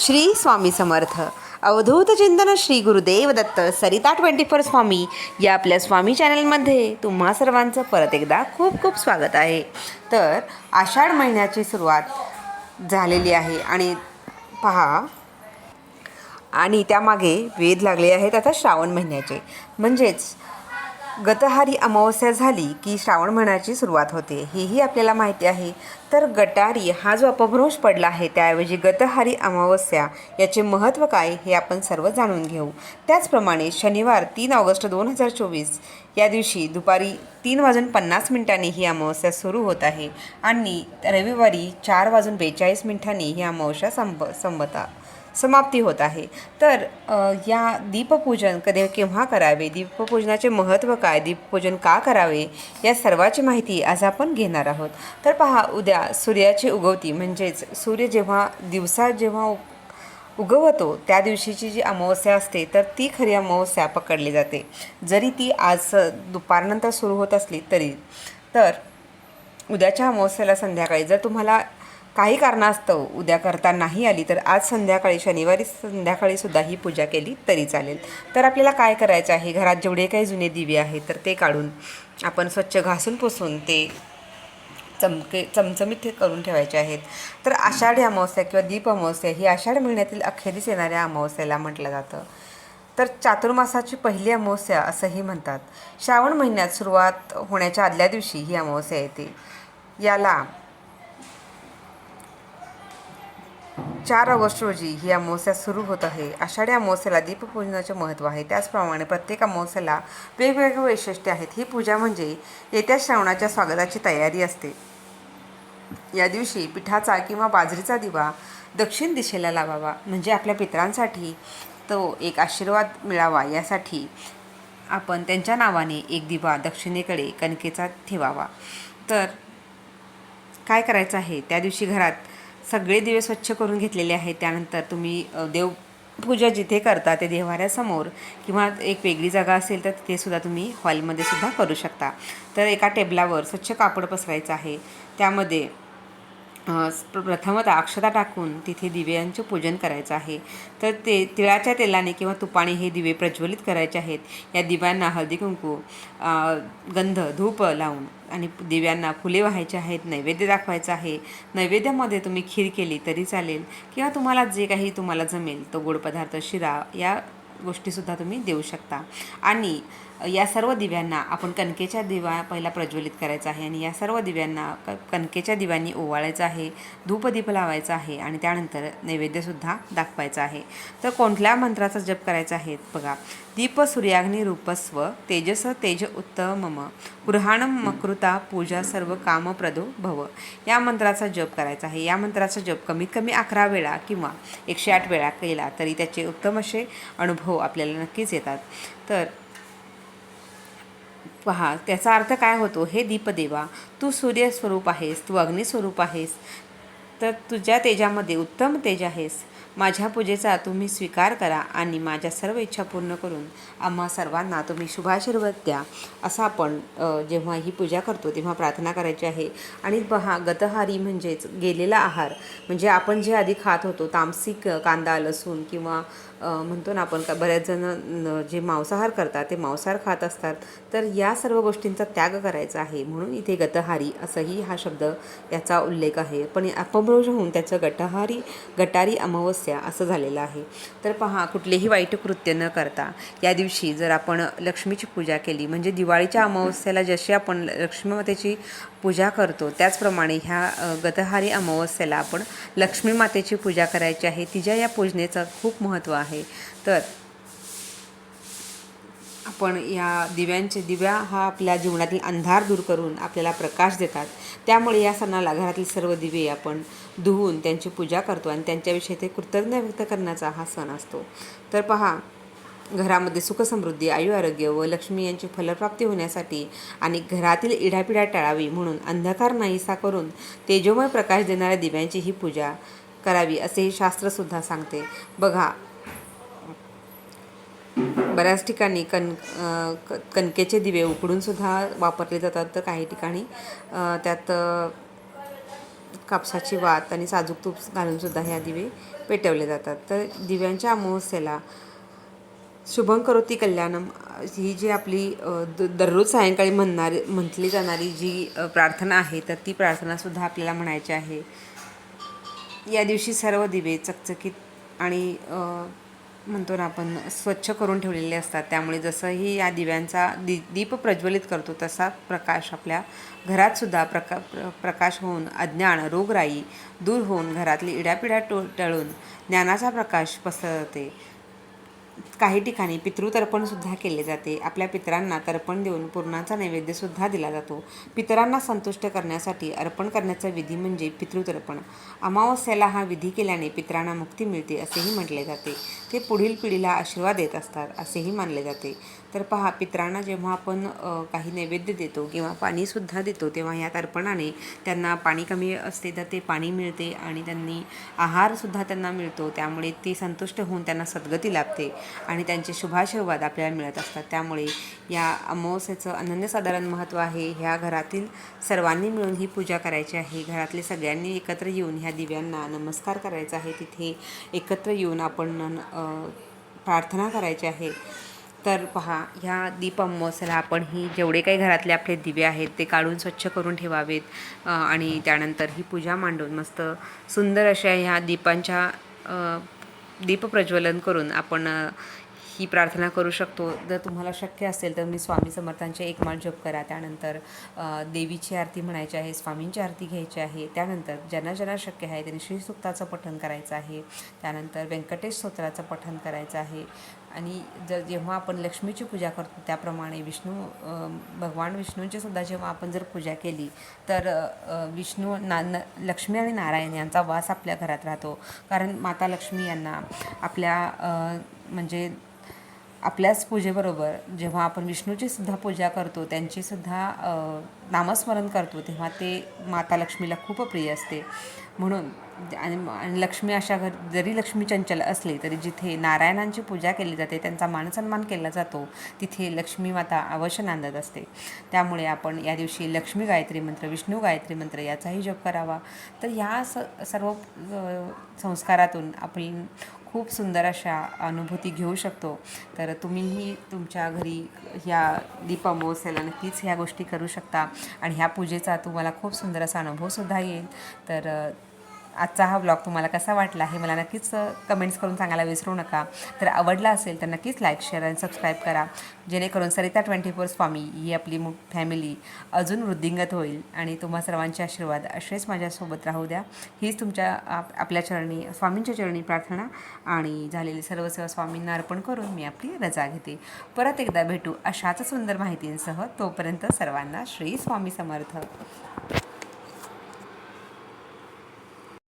श्री स्वामी समर्थ. अवधूत चिंतन Shri Gurudev Datta Sarita twenty four Swami या आपल्या स्वामी चॅनलमध्ये तुम्हा सर्वांचं परत एकदा खूप खूप स्वागत आहे. तर आषाढ महिन्याची सुरुवात झालेली आहे आणि पहा आणि त्यामागे वेध लागले आहेत आता श्रावण महिन्याचे. म्हणजेच गतहारी अमावस्या झाली की श्रावण महिन्याची सुरुवात होते. हेही आपल्याला माहिती आहे. तर गटारी हा जो अपभ्रंश पडला आहे त्याऐवजी गतहारी अमावस्या याचे महत्त्व काय हे आपण सर्व जाणून घेऊ. त्याचप्रमाणे शनिवार तीन ऑगस्ट दोन हजार चोवीस या दिवशी दुपारी तीन वाजून पन्नास मिनिटांनी ही अमावस्या सुरू होत आहे आणि रविवारी चार वाजून बेचाळीस मिनिटांनी ही अमावस्या संप संपतात समाप्ती होत आहे. तर या दीपपूजन कधी केव्हा करावे? दीपपूजनाचे महत्त्व काय? दीपपूजन का करावे? या सर्वाची माहिती आज आपण घेणार आहोत. तर पहा उद्या सूर्याची उगवती म्हणजेच सूर्य जेव्हा दिवसा जेव्हा उगवतो त्या दिवशीची जी अमावस्या असते तर ती खरी अमावस्या पकडली जाते. जरी ती आज दुपारनंतर सुरू होत असली तरी. तर उद्याच्या अमावस्याला संध्याकाळी जर तुम्हाला काही कारणास्तव उद्या करता नाही आली तर आज संध्याकाळी शनिवारी संध्याकाळी सुद्धा ही पूजा केली तरी चालेल. तर आपल्याला काय करायचं आहे? घरात जेवढे काही जुने दिवे आहेत तर ते काढून आपण स्वच्छ घासून पुसून ते चमके चमचमीत करून ठेवायचे आहेत. तर आषाढी अमावस्या किंवा दीप अमावस्या ही आषाढ महिन्यातील अखेरीस येणाऱ्या अमावस्याला म्हटलं जातं. तर चातुर्मासाची पहिली अमावस्या असंही म्हणतात. श्रावण महिन्यात सुरुवात होण्याच्या आदल्या दिवशी ही अमावस्या येते. याला चार ऑगस्ट रोजी ही अमावस्या सुरू होत आहे. आषाढी अमावस्याला दीपपूजनाचे महत्त्व आहे. त्याचप्रमाणे प्रत्येक अमावस्याला वेगवेगळे वैशिष्ट्ये आहेत. ही पूजा म्हणजे येत्या श्रावणाच्या स्वागताची तयारी असते. या दिवशी पिठाचा किंवा बाजरीचा दिवा दक्षिण दिशेला लावावा. म्हणजे आपल्या पितरांसाठी तो एक आशीर्वाद मिळावा. यासाठी आपण त्यांच्या नावाने एक दिवा दक्षिणेकडे कणकेचा ठेवावा. तर काय करायचं आहे? त्या दिवशी घरात सगळे दिवे स्वच्छ करून घेतलेले आहेत. त्यानंतर तुम्ही देवपूजा जिथे करता ते देव्हाऱ्यासमोर किंवा एक वेगळी जागा असेल तर तिथे सुद्धा तुम्ही हॉलमध्ये सुद्धा करू शकता. तर एका टेबलावर स्वच्छ कापड पसरायचं आहे. त्यामध्ये प्रथमत अक्षता टाकून तिथे दिव्यांचे पूजन करायचं आहे. तर ते तिळाच्या तेलाने किंवा तुपाने हे दिवे प्रज्वलित करायचे आहेत. या दिव्यांना हळदी कुंकू गंध धूप लावून आणि दिव्यांना फुले व्हायचे आहेत नैवेद्य दाखवायचं आहे. नैवेद्यामध्ये तुम्ही खीर केली तरी चालेल किंवा तुम्हाला जे काही तुम्हाला जमेल तो गोड पदार्थ शिरा या गोष्टीसुद्धा तुम्ही देऊ शकता. आणि या सर्व दिव्यांना आपण कणकेच्या दिवा पहिला प्रज्वलित करायचा आहे आणि या सर्व दिव्यांना क कणकेच्या दिव्यांनी ओवाळायचं आहे धूपदीप लावायचा आहे आणि त्यानंतर नैवेद्यसुद्धा दाखवायचा आहे. तर कोणत्या मंत्राचा जप करायचा आहे. बघा दीप सूर्याग्नी रूपस्व तेजस तेज उत्तमम गृहाणम मकृता पूजा सर्व कामप्रदो भव. या मंत्राचा जप करायचा आहे. या मंत्राचा जप कमीत कमी अकरा वेळा किंवा एकशे आठ वेळा केला तरी त्याचे उत्तम असे अनुभव आपल्याला नक्कीच येतात. तर पहा त्याचा अर्थ काय होतो? हे दीपदेवा तू सूर्यस्वरूप आहेस तू अग्निस्वरूप आहेस तर तुझ्या तेजामध्ये उत्तम तेज आहेस. माझ्या पूजेचा तुम्ही स्वीकार करा आणि माझ्या सर्व इच्छा पूर्ण करून आम्हा सर्वांना तुम्ही शुभाशीर्वाद द्या. असं आपण जेव्हा ही पूजा करतो तेव्हा प्रार्थना करायची आहे. आणि पहा गतहारी म्हणजेच गेलेला आहार म्हणजे आपण जे आधी खात होतो तामसिक कांदा लसूण किंवा म्हणतो ना आपण का बऱ्याच जण जे मांसाहार करतात ते मांसाहार खात असतात. तर या सर्व गोष्टींचा त्याग करायचा आहे. म्हणून इथे गतहारी असंही हा शब्द याचा उल्लेख आहे. पण अपभ्रंश होऊन त्याचं गटहारी गटारी अमावस्या असं झालेलं आहे. तर पहा कुठलेही वाईट कृत्य न करता या दिवशी जर आपण लक्ष्मीची पूजा केली म्हणजे दिवाळीच्या अमावस्याला जशी आपण लक्ष्मी मातेची पूजा करतो त्याचप्रमाणे ह्या गतहारी अमावस्याला आपण लक्ष्मी मातेची पूजा करायची आहे. तिच्या या पूजनेचं खूप महत्त्व आहे. आहे. तर आपण या दिव्यांचे दिव्या हा आपल्या जीवनातील अंधार दूर करून आपल्याला प्रकाश देतात. त्यामुळे या सणाला घरातील सर्व दिवे आपण धुवून त्यांची पूजा करतो आणि त्यांच्याविषयी ते कृतज्ञ व्यक्त करण्याचा हा सण असतो. तर पहा घरामध्ये सुखसमृद्धी आयु आरोग्य व लक्ष्मी यांची फलप्राप्ती होण्यासाठी आणि घरातील इडापिडा टाळावी म्हणून अंधकार नाहीसा करून तेजोमय प्रकाश देणाऱ्या दिव्यांची ही पूजा करावी असेही शास्त्रसुद्धा सांगते. बघा बऱ्याच ठिकाणी कण क कणकेचे दिवे उकडूनसुद्धा वापरले जातात तर काही ठिकाणी. त्यात कापसाची वात आणि साजूक तूप घालूनसुद्धा ह्या दिवे पेटवले जातात. तर दिव्यांच्या अमावस्येला शुभं करोती कल्याणम ही जी आपली द दररोज सायंकाळी म्हणणारी म्हटली जाणारी जी प्रार्थना आहे तर ती प्रार्थनासुद्धा आपल्याला म्हणायची आहे. या दिवशी सर्व दिवे चकचकीत आणि म्हणतो ना आपण स्वच्छ करून ठेवलेले असतात. त्यामुळे जसंही या दिव्यांचा दि दीप प्रज्वलित करतो तसा प्रकाश आपल्या घरातसुद्धा प्रका प्र प्रकाश होऊन अज्ञान रोगराई दूर होऊन घरातली इड्यापिड्या टो टळून ज्ञानाचा प्रकाश पसरते काही ठिकाणी पितृतर्पणसुद्धा केले जाते. आपल्या पितरांना तर्पण देऊन पूर्णाचा नैवेद्यसुद्धा दिला जातो. पितरांना संतुष्ट करण्यासाठी अर्पण करण्याचा विधी म्हणजे पितृतर्पण. अमावस्याला हा विधी केल्याने पितरांना मुक्ती मिळते असेही म्हटले जाते. ते पुढील पिढीला आशीर्वाद देत असतात असेही मानले जाते. तर पहा पितरांना जेव्हा आपण काही नैवेद्य देतो किंवा पाणीसुद्धा देतो तेव्हा या तर्पणाने त्यांना पाणी कमी असते तर ते पाणी मिळते आणि त्यांनी आहारसुद्धा त्यांना मिळतो. त्यामुळे ते संतुष्ट होऊन त्यांना सद्गती लाभते आणि त्यांचे शुभाशीर्वाद आपल्याला मिळत असतात. त्यामुळे या अमावस्येचं अनन्यसाधारण महत्त्व आहे. ह्या घरातील सर्वांनी मिळून ही पूजा करायची आहे. घरातले सगळ्यांनी एकत्र येऊन ह्या दिव्यांना नमस्कार करायचा आहे. तिथे एकत्र येऊन आपण प्रार्थना करायची आहे. तर पहा ह्या दीप अमावस्याला आपण ही जेवढे काही घरातले आपले दिवे आहेत ते काढून स्वच्छ करून ठेवावेत. आणि त्यानंतर ही पूजा मांडून मस्त सुंदर अशा ह्या दीपांच्या दीपप्रज्वलन दीप प्रज्वलन करून आपण ही प्रार्थना करू शकतो. जर तुम्हाला शक्य असेल तर मी स्वामी समर्थांचे एक माळ जप करा. त्यानंतर देवीची आरती म्हणायची आहे स्वामींची आरती घ्यायची आहे. त्यानंतर ज्यांना ज्यांना शक्य आहे त्यांनी श्रीसुक्ताचं पठण करायचं आहे. त्यानंतर व्यंकटेश स्तोत्राचं पठण करायचं आहे. आणि जर जेव्हा आपण लक्ष्मीची पूजा करतो त्याप्रमाणे विष्णू भगवान विष्णूंची सुद्धा जेव्हा आपण जर पूजा केली तर विष्णू ना न लक्ष्मी आणि नारायण यांचा वास आपल्या घरात राहतो. कारण माता लक्ष्मी यांना आपल्या म्हणजे आपल्याच पूजेबरोबर जेव्हा आपण विष्णूची सुद्धा पूजा करतो त्यांची सुद्धा नामस्मरण करतो तेव्हा ते माता लक्ष्मीला खूप प्रिय असते. म्हणून आणि लक्ष्मी अशा घर जरी लक्ष्मी चंचल असली तरी जिथे नारायणांची पूजा केली जाते त्यांचा मानसन्मान केला जातो तिथे लक्ष्मी माता अवश्य नांदत असते. त्यामुळे आपण या दिवशी लक्ष्मी गायत्री मंत्र विष्णू गायत्री मंत्र याचाही जप करावा. तर ह्या स सर्व संस्कारातून आपण खूप सुंदर अशा अनुभूती घेऊ शकतो. तर तुम्हीही तुमच्या घरी ह्या दीप अमावस्येला नक्कीच ह्या गोष्टी करू शकता. आणि ह्या पूजेचा तुम्हाला खूप सुंदर असा अनुभवसुद्धा येईल. तर आजचा हा ब्लॉग तुम्हाला कसा वाटला हे मला नक्कीच कमेंट्स करून सांगायला विसरू नका. तर आवडला असेल तर नक्कीच लाईक शेअर आणि सबस्क्राईब करा. जेणेकरून सरिता ट्वेंटी फोर स्वामी ही आपली फॅमिली अजून वृद्धिंगत होईल आणि तुम्हा सर्वांचे आशीर्वाद असेच माझ्यासोबत राहू द्या. हीच तुमच्या आप आपल्या चरणी स्वामींच्या चरणी प्रार्थना आणि झालेली सर्व सेवा स्वामींना अर्पण करून मी आपली रजा घेते. परत एकदा भेटू अशाच सुंदर माहितींसह तोपर्यंत सर्वांना श्री स्वामी समर्थ.